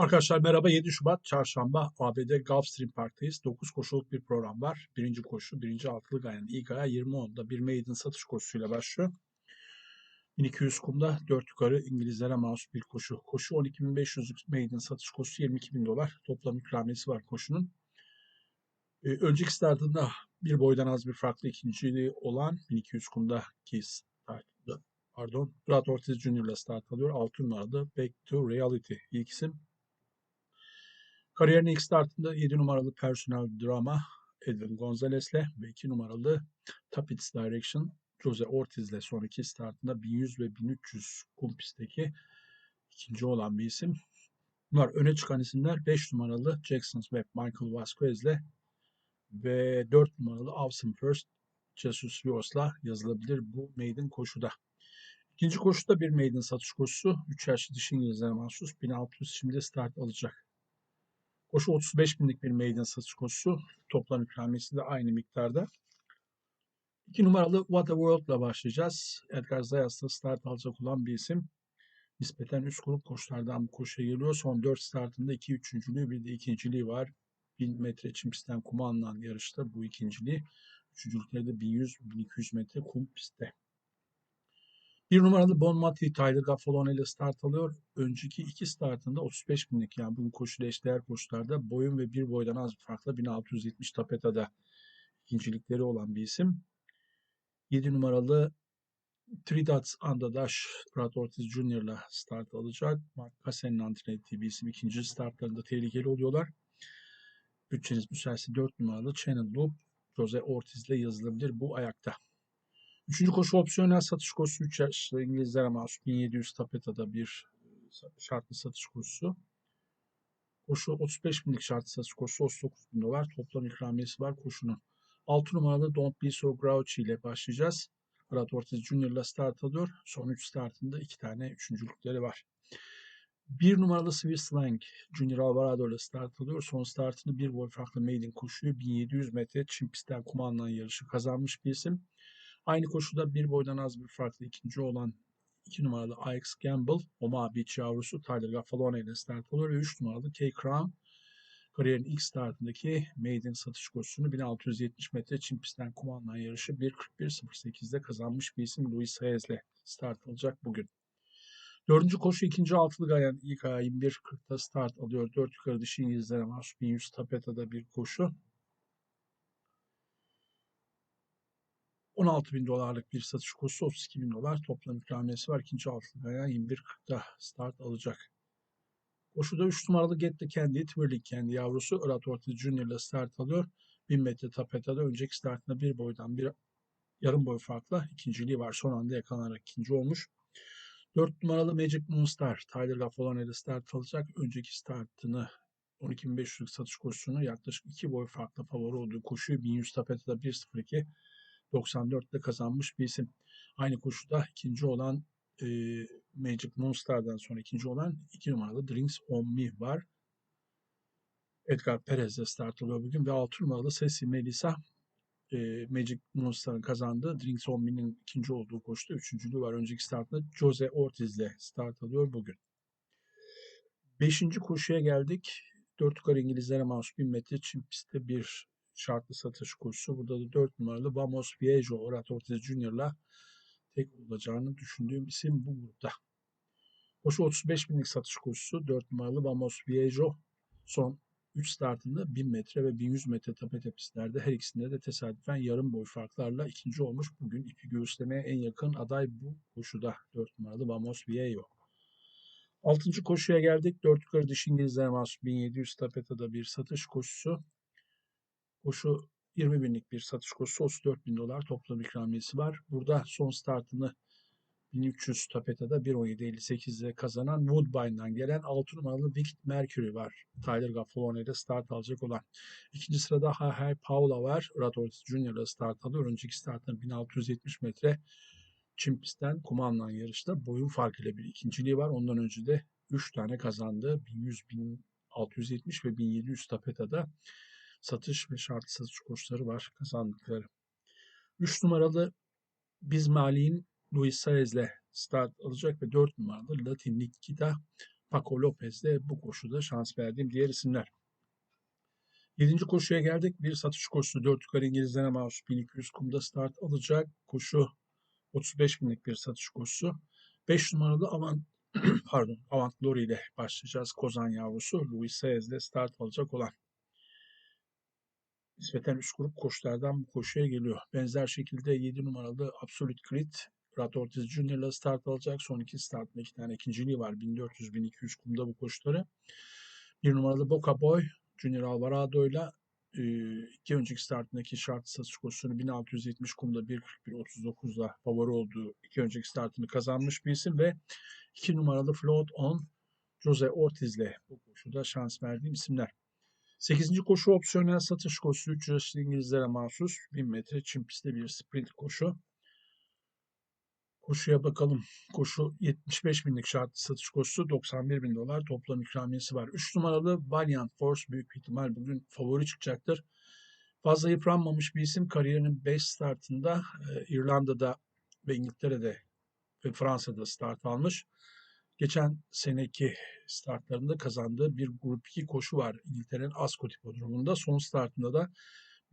Arkadaşlar merhaba 7 Şubat Çarşamba ABD Gulfstream Park'tayız. 9 koşuluk bir program var. Birinci koşu, birinci altılı gayen ilk aya 20.10'da bir maiden satış koşusuyla başlıyor. 1200 kumda 4 yukarı İngilizlere mahsus bir koşu. Koşu 12.500 maiden satış koşusu 22.000 dolar. Toplam ikramiyesi var koşunun. Ee, önceki startında bir boydan az bir farklı ikinciliği olan 1200 kumda ki startında pardon Brad Ortiz ile start alıyor. 6 numaralı Back to Reality ilk isim. Kariyerinin ilk startında 7 numaralı personel drama Edwin Gonzalez'le ve 2 numaralı Top It's Direction Jose Ortiz'le sonraki startında 1100 ve 1300 kum pistteki ikinci olan bir isim. Bunlar öne çıkan isimler 5 numaralı Jackson Webb Michael Vasquez'le ve 4 numaralı Awesome First Jesus Rios'la yazılabilir bu maiden koşuda. İkinci koşuda bir maiden satış koşusu. 3 yaşlı dişi İngilizlere mahsus 1600 şimdi start alacak. Koşu 35 binlik bir maiden satış koşusu. Toplam ikramiyesi de aynı miktarda. 2 numaralı What a World ile başlayacağız. Edgar Zayas'ta start alacak olan bir isim. Nispeten üst grup koşulardan bu koşuya geliyor. Son 4 startında 2 üçüncülüğü bir de ikinciliği var. 1000 metre çim pistten kuma alınan yarışta bu ikinciliği. Üçüncülükleri de 1100-1200 metre kum pistte. Bir numaralı Bon Mati Tyler Gaffalone ile start alıyor. Önceki iki startında 35 binlik yani bu koşuyla eşdeğer koşularda boyun ve bir boydan az bir farkla 1670 tapetada ikincilikleri olan bir isim. 7 numaralı Three Dots Andadaş Brad Ortiz Jr. ile start alacak. Mark Kassen'in antrenör ettiği bir isim. İkinci startlarında tehlikeli oluyorlar. Bütçeniz müsaitse 4 numaralı Channel Loop Jose Ortiz ile yazılabilir bu ayakta. Üçüncü koşu opsiyonel satış koşusu 3 yaşlı İngilizlere mahsus 1700 tapetada bir şartlı satış koşusu. Koşu 35 binlik şartlı satış koşusu 39 bin dolar. Toplam ikramiyesi var koşunun. 6 numaralı Don't Be So Grouchy ile başlayacağız. Brad Ortiz Jr. ile start alıyor. Son 3 startında 2 tane üçüncülükleri var. 1 numaralı Swiss Lang Junior Alvarado ile start alıyor. Son startını bir boy farklı maiden koşuyor. 1700 metre çim pistten kumandan yarışı kazanmış bir isim. Aynı koşuda bir boydan az bir farklı ikinci olan 2 numaralı Alex Gamble, Omaha Beach yavrusu Tyler Gaffalone ile start alıyor ve 3 numaralı Kay Crown kariyerin ilk startındaki maiden satış koşusunu 1670 metre çim pistten kumandan yarışı 1.41.08'de kazanmış bir isim Luis Hayes ile start alacak bugün. Dördüncü koşu ikinci altılı gayen ilk ayağı 21.40'da start alıyor. Dört yukarı dışı İngilizlere mahsus 1100 tapeta'da bir koşu. 16 bin dolarlık bir satış koşusu 32 bin dolar toplam ikramiyesi var. İkinci altılı gayen 21.40'da start alacak. Koşuda 3 numaralı Get the Candy, Twirling Candy yavrusu Irat Ortiz Junior ile start alıyor. 1000 metre tapetada önceki startında bir boydan bir yarım boy farkla ikinciliği var. Son anda yakalanarak ikinci olmuş. 4 numaralı Magic Moonstar Tyler Gaffalone ile start alacak. Önceki startını 12.500'lük satış koşusunu yaklaşık 2 boy farklı favori olduğu koşuyu 1100 tapetada 1.02 94'te kazanmış bir isim. Aynı koşuda ikinci olan e, Magic Monster'dan sonra ikinci olan 2 numaralı Drinks On Me var. Edgar Perez'de start alıyor bugün ve 6 numaralı Ceci Melissa e, Magic Monster'ın kazandığı Drinks On Me'nin ikinci olduğu koşuda üçüncülüğü var. Önceki startında Jose Ortiz'le start alıyor bugün. Beşinci koşuya geldik. Dört yukarı İngilizlere mahsus 1000 metre çim pistte bir şartlı satış koşusu. Burada da 4 numaralı Vamos Viejo Orat Ortiz Junior'la tek olacağını düşündüğüm isim bu grupta. Koşu 35 binlik satış koşusu 4 numaralı Vamos Viejo son 3 startında 1000 metre ve 1100 metre tapete pistlerde her ikisinde de tesadüfen yarım boy farklarla ikinci olmuş. Bugün ipi göğüslemeye en yakın aday bu koşuda 4 numaralı Vamos Viejo. Altıncı koşuya geldik. 4 yukarı dış İngilizlere mahsus 1700 tapetada bir satış koşusu. Koşu 20 binlik bir satış koşusu 34 bin dolar toplam ikramiyesi var. Burada son startını 1300 tapetada 1.17.58'de kazanan Woodbine'dan gelen 6 numaralı Wicked Mercury var. Tyler Gaffalone ile start alacak olan. İkinci sırada Hay Paula var. Rad Ortiz ile start alıyor. Önceki startında 1670 metre çim pistten yarışta boyun farkıyla bir ikinciliği var. Ondan önce de 3 tane kazandı. 1100, 1670 ve 1700 tapetada satış ve şartlı satış koşulları var kazandıkları. 3 numaralı Biz Mali'nin Luis Saez'le start alacak ve 4 numaralı Latin Nikita Paco Lopez de bu koşuda şans verdiğim diğer isimler. Yedinci koşuya geldik. Bir satış koşusu 4 yukarı İngilizlere mahsus 1200 kumda start alacak. Koşu 35 binlik bir satış koşusu. 5 numaralı Avant pardon Avant Glory ile başlayacağız. Kozan yavrusu Louis Saez ile start alacak olan. Nispeten üst grup koşulardan bu koşuya geliyor. Benzer şekilde 7 numaralı Absolute Grid Murat Ortiz Junior ile start alacak. Son iki startında iki tane ikinciliği var. 1400-1200 kumda bu koşuları. Bir numaralı Boca Boy Junior Alvarado ile iki önceki startındaki şart satış koşusunu 1670 kumda 1.41.39'da favori olduğu iki önceki startını kazanmış bir isim ve iki numaralı Float On Jose Ortiz ile bu koşuda şans verdiğim isimler. 8. koşu opsiyonel satış koşusu 3 yaşlı İngilizlere mahsus 1000 metre çim pistte bir sprint koşu. Koşuya bakalım. Koşu 75 binlik şartlı satış koşusu 91 bin dolar toplam ikramiyesi var. 3 numaralı Valiant Force büyük ihtimal bugün favori çıkacaktır. Fazla yıpranmamış bir isim kariyerinin 5 startında e, İrlanda'da ve İngiltere'de ve Fransa'da start almış. Geçen seneki startlarında kazandığı bir grup 2 koşu var İngiltere'nin Ascot Hipodromu'nda. Son startında da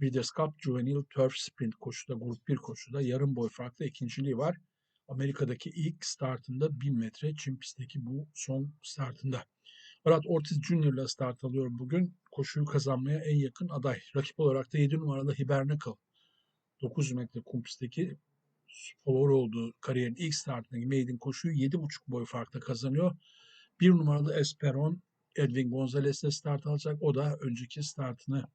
Breeders' Cup Juvenile Turf Sprint koşuda, grup 1 koşuda yarım boy farklı ikinciliği var. Amerika'daki ilk startında 1000 metre çim pistteki bu son startında. Murat Ortiz Junior ile start alıyor bugün. Koşuyu kazanmaya en yakın aday. Rakip olarak da 7 numaralı Hibernacle. 900 metre kum pistteki favori olduğu kariyerin ilk startındaki maiden koşuyu 7,5 boy farkla kazanıyor. Bir numaralı Esperon Edwin Gonzalez ile start alacak. O da önceki startını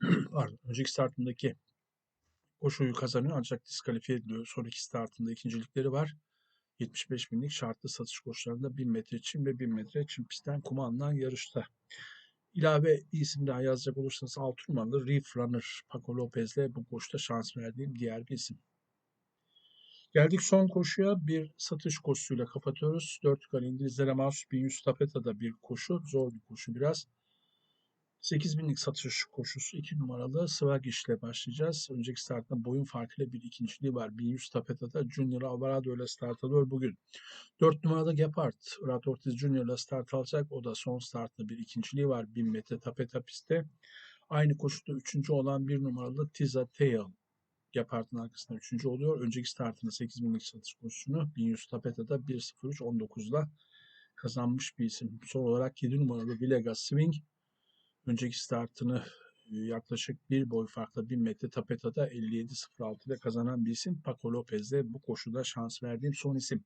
pardon, önceki startındaki koşuyu kazanıyor ancak diskalifiye ediliyor. Son iki startında ikincilikleri var. 75 binlik şartlı satış koşularında 1000 metre çim ve 1000 metre çim pistten kuma yarışta. İlave bir isim daha yazacak olursanız 6 numaralı Reef Runner Paco Lopez ile bu koşuda şans verdiğim diğer bir isim. Geldik son koşuya. Bir satış koşusuyla kapatıyoruz. 4 yukarı İngilizlere mahsus 1100 tapeta'da bir koşu. Zor bir koşu biraz. 8000'lik satış koşusu 2 numaralı Swagish ile başlayacağız. Önceki startında boyun farkıyla bir ikinciliği var. 1100 tapeta'da Junior Alvarado ile start alıyor bugün. 4 numaralı Gepard, Murat Ortiz Junior ile start alacak. O da son startta bir ikinciliği var. 1000 metre tapeta pistte. Aynı koşuda 3. olan 1 numaralı Tiza Tail. Gepard'ın arkasında 3. oluyor. Önceki startında 8000'lik satış koşusunu 1100 tapeta'da 1.03.19'da kazanmış bir isim. Son olarak 7 numaralı Villegas Swing önceki startını e, yaklaşık bir boy farklı 1000 metre tapetada 57.06 ile kazanan bir isim Paco Lopez bu koşuda şans verdiğim son isim.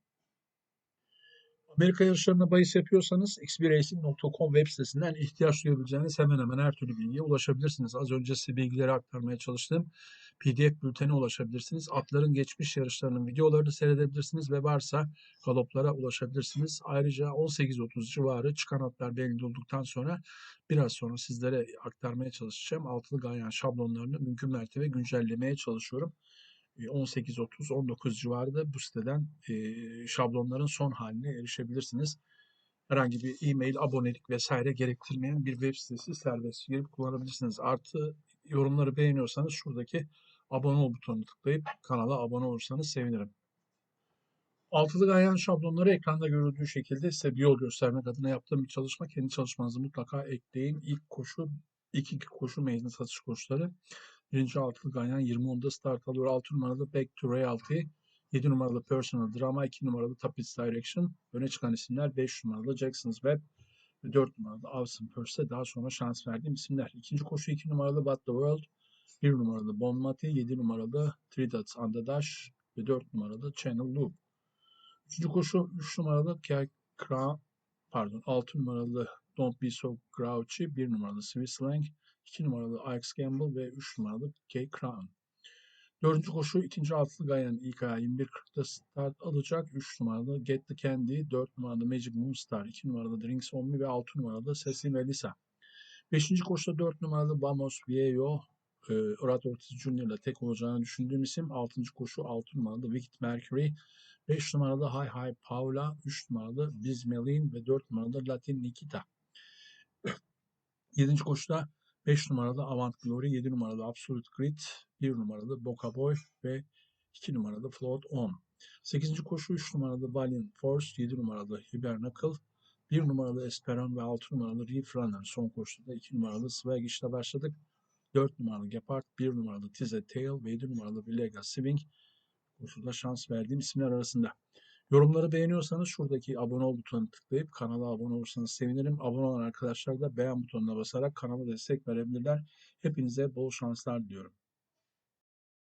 Amerika yarışlarına bahis yapıyorsanız xbracing.com web sitesinden ihtiyaç duyabileceğiniz hemen hemen her türlü bilgiye ulaşabilirsiniz. Az önce size bilgileri aktarmaya çalıştığım PDF bültene ulaşabilirsiniz. Atların geçmiş yarışlarının videolarını seyredebilirsiniz ve varsa galoplara ulaşabilirsiniz. Ayrıca 18.30 civarı çıkan atlar belli olduktan sonra biraz sonra sizlere aktarmaya çalışacağım. Altılı ganyan şablonlarını mümkün mertebe güncellemeye çalışıyorum. 18.30-19 civarında bu siteden e, şablonların son haline erişebilirsiniz. Herhangi bir e-mail, abonelik vesaire gerektirmeyen bir web sitesi serbest girip kullanabilirsiniz. Artı yorumları beğeniyorsanız şuradaki abone ol butonuna tıklayıp kanala abone olursanız sevinirim. Altılı ganyan şablonları ekranda görüldüğü şekilde size bir yol göstermek adına yaptığım bir çalışma. Kendi çalışmanızı mutlaka ekleyin. İlk koşu, ilk iki koşu meydan satış koşuları. Birinci altılı ganyan 20 start alıyor. 6 numaralı Back to Reality. 7 numaralı Personal Drama, 2 numaralı Tapis Direction. Öne çıkan isimler 5 numaralı Jackson's Web ve 4 numaralı Awesome Purse daha sonra şans verdiğim isimler. İkinci koşu 2 numaralı What the World, 1 numaralı Bon Mati, 7 numaralı Three Dots Under Dash ve 4 numaralı Channel Loop. Üçüncü koşu 3 numaralı Kra pardon 6 numaralı Don't Be So Grouchy, 1 numaralı Swiss Slang, 2 numaralı Alex Gamble ve 3 numaralı Kay Crown. Dördüncü koşu ikinci altılı Gayan ilk ayağı 21.40'da start alacak. 3 numaralı Get the Candy, 4 numaralı Magic Moonstar, 2 numaralı Drinks On Me ve 6 numaralı Cecil ve Lisa. Beşinci koşuda 4 numaralı Vamos Viejo, e, Murat Ortiz Junior ile tek olacağını düşündüğüm isim. 6. koşu 6 numaralı Wicked Mercury, 5 numaralı High High Paula, 3 numaralı Bismelin ve 4 numaralı Latin Nikita. 7. koşuda 5 numaralı Avant Glory, 7 numaralı Absolute Grid, 1 numaralı Boca Boy ve 2 numaralı Float On. 8. koşu 3 numaralı Valiant Force, 7 numaralı Hibernacle, 1 numaralı Esperan ve 6 numaralı Reef Runner. Son koşuda 2 numaralı Swag ile başladık. 4 numaralı Gepard, 1 numaralı Tize Tail ve 7 numaralı Villega Swing koşuda şans verdiğim isimler arasında. Yorumları beğeniyorsanız şuradaki abone ol butonuna tıklayıp kanala abone olursanız sevinirim. Abone olan arkadaşlar da beğen butonuna basarak kanala destek verebilirler. Hepinize bol şanslar diliyorum.